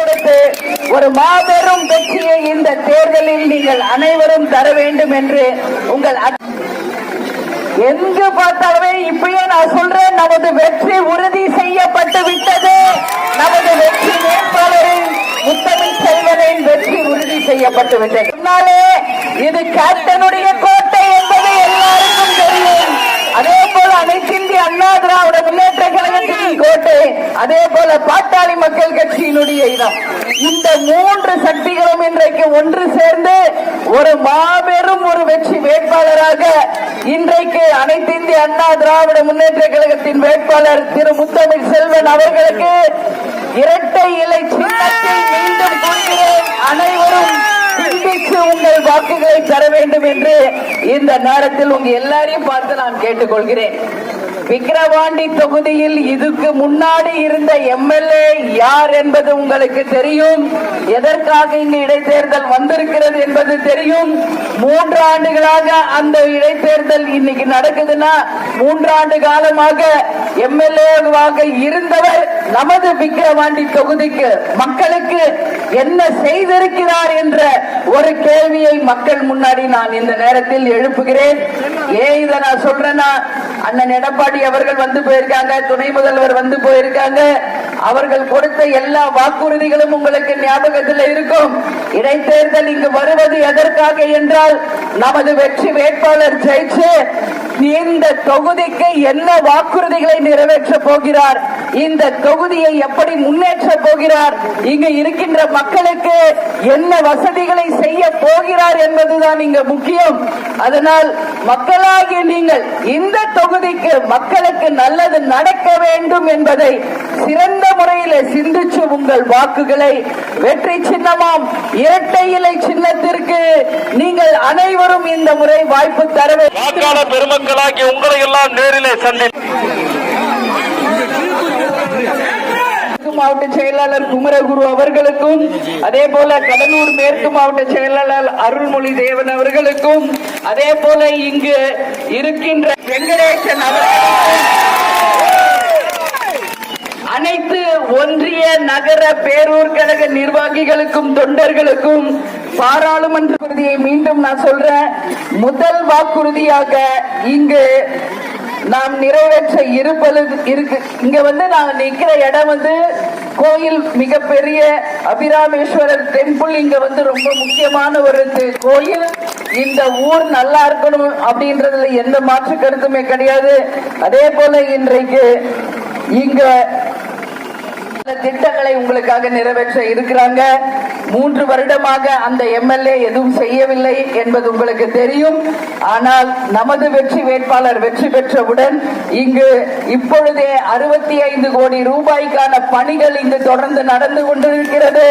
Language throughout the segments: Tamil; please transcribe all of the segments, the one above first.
கொடுத்து ஒரு மாபெரும் வெற்றியை இந்த தேர்தலில் நீங்கள் அனைவரும் தர வேண்டும் என்று உங்கள் எங்கு பார்த்தாலுமே இப்பயே நான் சொல்றேன் நமது வெற்றி உறுதி செய்யப்பட்டு விட்டது. நமது வெற்றி வேட்பாளரின் முத்தமிழ் செல்வனின் வெற்றி உறுதி செய்யப்பட்டு விட்டது. முன்னாலே இது கேப்டனுடைய கோட்டை என்பது எல்லாருக்கும் தெரியும். அதே போல அனைத்திந்திய அண்ணா திராவிட முன்னேற்ற கழக கோட்டை அதே போல பாட்டாளி மக்கள் கட்சியினுடைய இடம். இந்த மூன்று சக்திகளும் இன்றைக்கு ஒன்று சேர்ந்து ஒரு மாபெரும் ஒரு வெற்றி வேட்பாளராக இன்றைக்கு அனைத்து இந்திய அண்ணா திராவிட முன்னேற்ற கழகத்தின் வேட்பாளர் திரு முத்தமிழ் செல்வன் அவர்களுக்கு இரட்டை இலை சின்னத்தில் மீண்டும் கூறுகிறேன் அனைவரும் சிந்தித்து உங்கள் வாக்குகளை தர வேண்டும் என்று இந்த நேரத்தில் உங்க எல்லாரையும் பார்த்து நான் கேட்டுக்கொள்கிறேன். விக்கிரவாண்டி தொகுதியில் இதுக்கு முன்னாடி இருந்த எம்எல்ஏ யார் என்பது உங்களுக்கு தெரியும். எதற்காக இங்கு இடைத்தேர்தல் வந்திருக்கிறது என்பது தெரியும். மூன்று ஆண்டுகளாக அந்த இடைத்தேர்தல் இன்னைக்கு நடக்குதுன்னா மூன்றாண்டு காலமாக எம்எல்ஏவாக இருந்தவர் நமது விக்கிரவாண்டி தொகுதிக்கு மக்களுக்கு என்ன செய்திருக்கிறார் என்ற ஒரு கேள்வியை மக்கள் முன்னாடி நான் இந்த நேரத்தில் எழுப்புகிறேன். ஏன் இதை நான் சொல்றேன்னா அண்ணன் எடப்பாடி அவர்கள் வந்து போயிருக்காங்க துணை முதல்வர் வந்து போயிருக்காங்க. அவர்கள் கொடுத்த எல்லா வாக்குறுதிகளும் உங்களுக்கு ஞாபகத்தில் இருக்கும். இடைத்தேர்தல் இங்கு வருவது எதற்காக என்றால் நமது வெற்றி வேட்பாளர் ஜெயிச்சு இந்த தொகுதிக்கு என்ன வாக்குறுதிகளை நிறைவேற்ற போகிறார்? இந்த தொகுதியை எப்படி முன்னேற்ற போகிறார்? இங்கு இருக்கின்ற மக்களுக்கு என்ன வசதிகளை செய்ய போகிறார் என்பதுதான் இங்க முக்கியம். அதனால் மக்களாகிய நீங்கள் இந்த தொகுதிக்கு மக்களுக்கு நல்லது நடக்க வேண்டும் என்பதை சிறந்த முறையில் சிந்திச்சு உங்கள் வாக்குகளை வெற்றி சின்னமாம். இரட்டை இலை சின்னத்திற்கு நீங்கள் அனைவரும் இந்த முறை வாய்ப்பு தர வேண்டும் வாக்காளர் பெருமக்களாகி உங்களை எல்லாம் நேரிலே சந்தி மாவட்ட செயலாளர் குமரகுரு அவர்களுக்கும் அதே போல கடலூர் மேற்கு மாவட்ட செயலாளர் அருள்மொழி தேவன் அவர்களுக்கும் அதே போல இங்கு இருக்கின்ற வெங்கடேசன் அவர்களுக்கும் அனைத்து ஒன்றிய நகர பேரூர் கழக நிர்வாகிகளுக்கும் தொண்டர்களுக்கும் பாராளுமன்ற உறுதியை மீண்டும் நான் சொல்றேன். முதல் வாக்குறுதியாக இங்கு நாம் நிறைவேற்ற இருப்பது இருக்கு. இங்க வந்து நான் நிக்கிற இடம் வந்து கோயில் மிகப்பெரிய அபிராமேஸ்வரர் டெம்பிள். இங்க வந்து ரொம்ப முக்கியமான ஒரு கோயில். இந்த ஊர் நல்லா இருக்கணும் அப்படின்றதுல எந்த மாற்று கருத்துமே கிடையாது. அதே போல இன்றைக்கு இங்க பல திட்டங்களை உங்களுக்காக நிறைவேற்ற இருக்கிறாங்க. மூன்று வருடமாக அந்த எம்எல்ஏ எதுவும் செய்யவில்லை என்பது உங்களுக்கு தெரியும். ஆனால் நமது வெற்றி வேட்பாளர் வெற்றி பெற்றவுடன் இங்கு இப்பொழுதே அறுபத்தி ஐந்து கோடி ரூபாய்க்கான பணிகள் இங்கு தொடர்ந்து நடந்து கொண்டிருக்கிறது.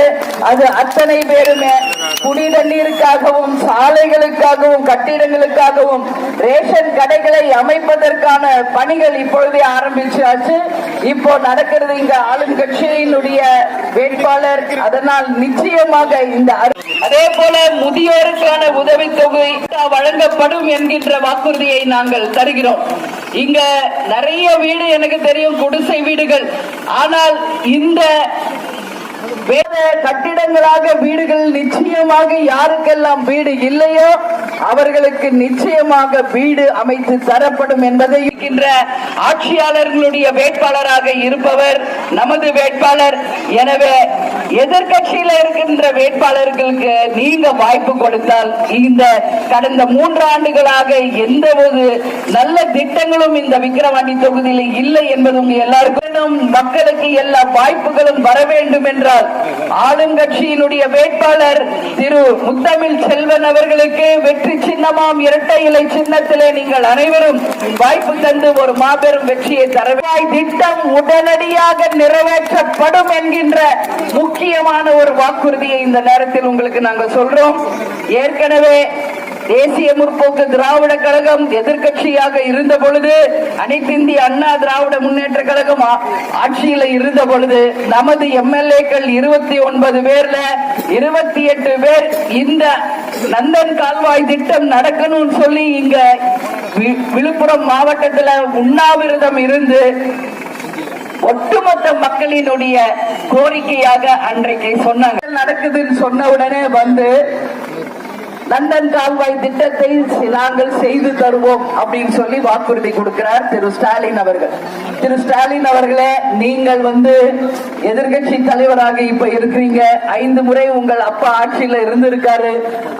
அது அத்தனை பேருமே குடித நீருக்காகவும் சாலைகளுக்காகவும் கட்டிடங்களுக்காகவும் ரேஷன் கடைகளை அமைப்பதற்கான பணிகள் இப்பொழுதே ஆரம்பிச்சாச்சு. இப்போ நடக்கிறது இங்க ஆளுங்கட்சியினுடைய வேட்பாளர். அதனால் நிச்சயம் நிச்சயமாக இந்த அதே போல முதியோருக்கான உதவி தொகை வழங்கப்படும் என்கின்ற வாக்குறுதியை நாங்கள் தருகிறோம். இங்க நிறைய வீடு எனக்கு தெரியும் குடிசை வீடுகள். ஆனால் இந்த வேத கட்டிடங்களாக வீடுகள் நிச்சயமாக யாருக்கெல்லாம் வீடு இல்லையோ அவர்களுக்கு நிச்சயமாக வீடு அமைத்து தரப்படும் என்பதை இருக்கின்ற ஆட்சியாளர்களுடைய வேட்பாளராக இருப்பவர் நமது வேட்பாளர். எனவே எதிர்கட்சியில இருக்கின்ற வேட்பாளர்களுக்கு நீங்க வாய்ப்பு கொடுத்தால் இந்த கடந்த மூன்று ஆண்டுகளாக எந்த ஒரு நல்ல திட்டங்களும் இந்த விக்கிரவாண்டி தொகுதியில் இல்லை என்பது எல்லாருக்கும் மக்களுக்கு எல்லா வாய்ப்புகளும் வர வேண்டும் என்றால் ஆளுங்கட்சியினுடைய வேட்பாளர் திரு முத்தமிழ் செல்வன் அவர்களுக்கு வெற்றி சின்னமாம் இரட்டை இலை சின்னத்திலே நீங்கள் அனைவரும் வாய்ப்பு தந்து ஒரு மாபெரும் வெற்றியை தரவாய் திட்டம் உடனடியாக நிறைவேற்றப்படும் என்கின்ற முக்கியமான ஒரு வாக்குறுதியை இந்த நேரத்தில் உங்களுக்கு நாங்கள் சொல்றோம். ஏற்கனவே தேசிய முற்போக்கு திராவிட கழகம் எதிர்க்கட்சியாக இருந்த பொழுது அனைத்து இந்திய அண்ணா திராவிட முன்னேற்ற கழகம் ஆ- ஆட்சியில இருந்த பொழுது நமது எம்எல்ஏக்கள் இருபத்தி ஒன்பது பேர்ல இருபத்தி எட்டு பேர் இந்த நந்தன் கால்வாய் திட்டம் நடக்கணும்னு சொல்லி இங்க வி- விழுப்புரம் மாவட்டத்துல உண்ணாவிரதம் இருந்து ஒட்டுமொத்த மக்களினுடைய கோரிக்கையாக அன்றைக்கு சொன்னாங்க. நடக்குதுன்னு சொன்ன உடனே வந்து லண்டன் கால்வாய் திட்டத்தை நாங்கள் செய்து தருவோம் அப்படின்னு சொல்லி வாக்குறுதி கொடுக்கிறார் திரு ஸ்டாலின் அவர்கள். திரு ஸ்டாலின் அவர்களே நீங்கள் வந்து எதிர்கட்சி தலைவராக இப்ப இருக்கிறீங்க. ஐந்து முறை உங்கள் அப்பா ஆட்சியில இருந்திருக்காரு.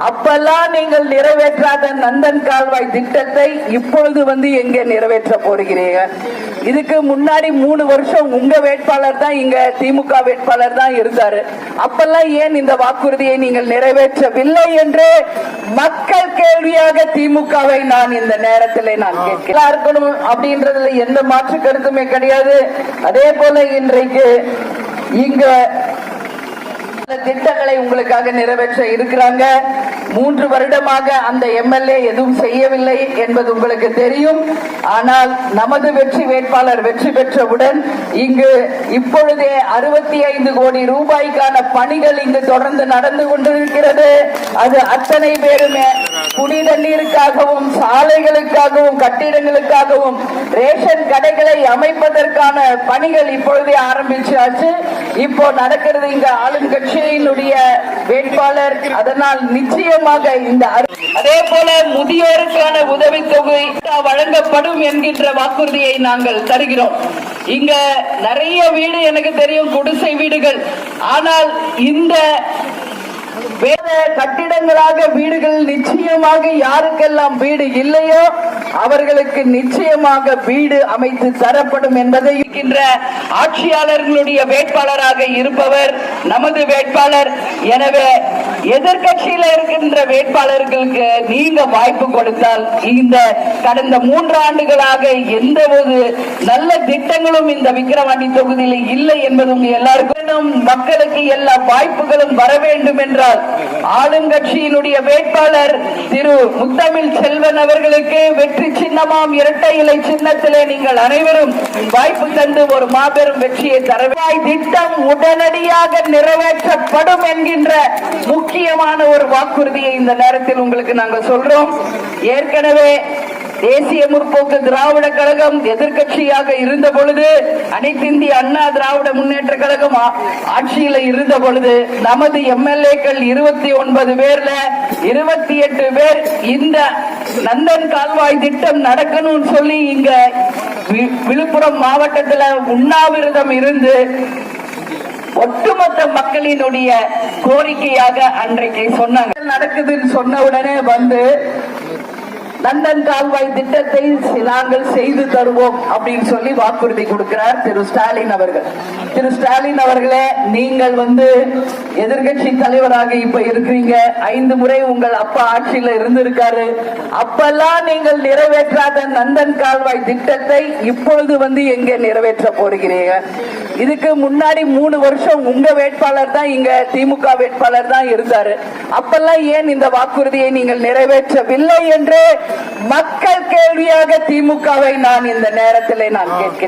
அப்பெல்லாம் நீங்கள் நிறைவேற்றாத நந்தன் கால்வாய் திட்டத்தை இப்பொழுது வந்து எங்க நிறைவேற்ற போகிறீங்க? இதுக்கு முன்னாடி மூணு வருஷம் உங்க வேட்பாளர் தான் இங்க திமுக வேட்பாளர் தான் இருந்தாரு. அப்பெல்லாம் ஏன் இந்த வாக்குறுதியை நீங்கள் நிறைவேற்றவில்லை என்று மக்கள் கேள்வியாக திமுகவை நான் இந்த நேரத்தில் நான் கேட்கிறேன். இருக்கணும் அப்படின்றதுல எந்த மாற்று கருத்துமே கிடையாது. அதே போல இன்றைக்கு இங்க திட்டங்களை உங்களுக்காக நிறைவேற்ற இருக்கிறாங்க. மூன்று வருடமாக அந்த எம்எல்ஏ எதுவும் செய்யவில்லை என்பது உங்களுக்கு தெரியும். ஆனால் நமது வெற்றி வேட்பாளர் வெற்றி பெற்றவுடன் இங்கு இப்பொழுதே அறுபத்தி ஐந்து கோடி ரூபாய்க்கான பணிகள் இங்கு தொடர்ந்து நடந்து கொண்டிருக்கிறது. அது அத்தனை பேருமே குடி தண்ணீருக்காகவும் சாலைகளுக்காகவும் கட்டிடங்களுக்காகவும் ரேஷன் கடைகளை அமைப்பதற்கான பணிகள் இப்பொழுதே ஆரம்பிச்சாச்சு. இப்போ நடக்கிறது இங்க ஆளும் கட்சியினுடைய வேட்பாளர். அதனால் நிச்சயமாக இந்த அதே போல முதியோருக்கான உதவித்தொகை வழங்கப்படும் என்கின்ற வாக்குறுதியை நாங்கள் தருகிறோம். இங்க நிறைய வீடு எனக்கு தெரியும் குடிசை வீடுகள். ஆனால் இந்த வேற கட்டிடங்களாக வீடுகள் நிச்சயமாக யாருக்கெல்லாம் வீடு இல்லையோ அவர்களுக்கு நிச்சயமாக வீடு அமைத்து தரப்படும் என்பதை இருக்கின்ற ஆட்சியாளர்களுடைய வேட்பாளராக இருப்பவர் நமது வேட்பாளர். எனவே எதிர்கட்சியில இருக்கின்ற வேட்பாளர்களுக்கு நீங்க வாய்ப்பு கொடுத்தால் இந்த கடந்த மூன்று ஆண்டுகளாக எந்த ஒரு நல்ல திட்டங்களும் இந்த விக்கிரவாண்டி தொகுதியில் இல்லை என்பது உங்க எல்லாருக்கும் மக்களுக்கு எல்லா வாய்ப்புகளும் வர வேண்டும் என்றால் ஆளுங்கட்சியினுடைய வேட்பாளர் திரு முத்தமிழ் செல்வன் அவர்களுக்கு வெற்றி சின்னமாம் இரட்டை இலை சின்னத்திலே நீங்கள் அனைவரும் வாய்ப்பு தந்து ஒரு மாபெரும் வெற்றியை தரவாய் திட்டம் உடனடியாக நிறைவேற்றப்படும் என்கின்ற முக்கியமான ஒரு வாக்குறுதியை இந்த நேரத்தில் உங்களுக்கு நாங்கள் சொல்றோம். ஏற்கனவே தேசிய முற்போக்கு திராவிட கழகம் எதிர்க்கட்சியாக இருந்த பொழுது அனைத்து இந்திய அண்ணா திராவிட முன்னேற்ற கழகம் ஆட்சியில இருந்த பொழுது நமது எம்எல்ஏக்கள் இருபத்தி ஒன்பது பேர்ல இருபத்தி எட்டு பேர் இந்த நந்தன் கால்வாய் திட்டம் நடக்கணும்னு சொல்லி இங்க வி- விழுப்புரம் மாவட்டத்துல உண்ணாவிரதம் இருந்து ஒட்டுமொத்த மக்களினுடைய கோரிக்கையாக அன்றைக்கு சொன்னாங்க. நடக்குதுன்னு சொன்ன உடனே வந்து நந்தன் கால்வாய் திட்டத்தை நாங்கள் செய்து தருவோம் அப்படின்னு சொல்லி வாக்குறுதி கொடுக்கிறார் திரு ஸ்டாலின் அவர்கள். திரு ஸ்டாலின் அவர்களே நீங்கள் வந்து எதிர்கட்சி தலைவராக இப்ப இருக்கிறீங்க. ஐந்து முறை உங்கள் அப்பா ஆட்சியில இருந்திருக்காரு. அப்பெல்லாம் நீங்கள் நிறைவேற்றாத நந்தன் கால்வாய் திட்டத்தை இப்பொழுது வந்து எங்க நிறைவேற்ற போறீங்க இதுக்கு முன்னாடி மூணு வருஷம் உங்க வேட்பாளர் தான் இங்க திமுக வேட்பாளர் தான் இருந்தாரு. அப்பெல்லாம் ஏன் இந்த வாக்குறுதியை நீங்கள் நிறைவேற்றவில்லை என்று மக்கள் கேள்வியாக திமுகவை நான் இந்த நேரத்தில் நான் கேட்கிறேன்.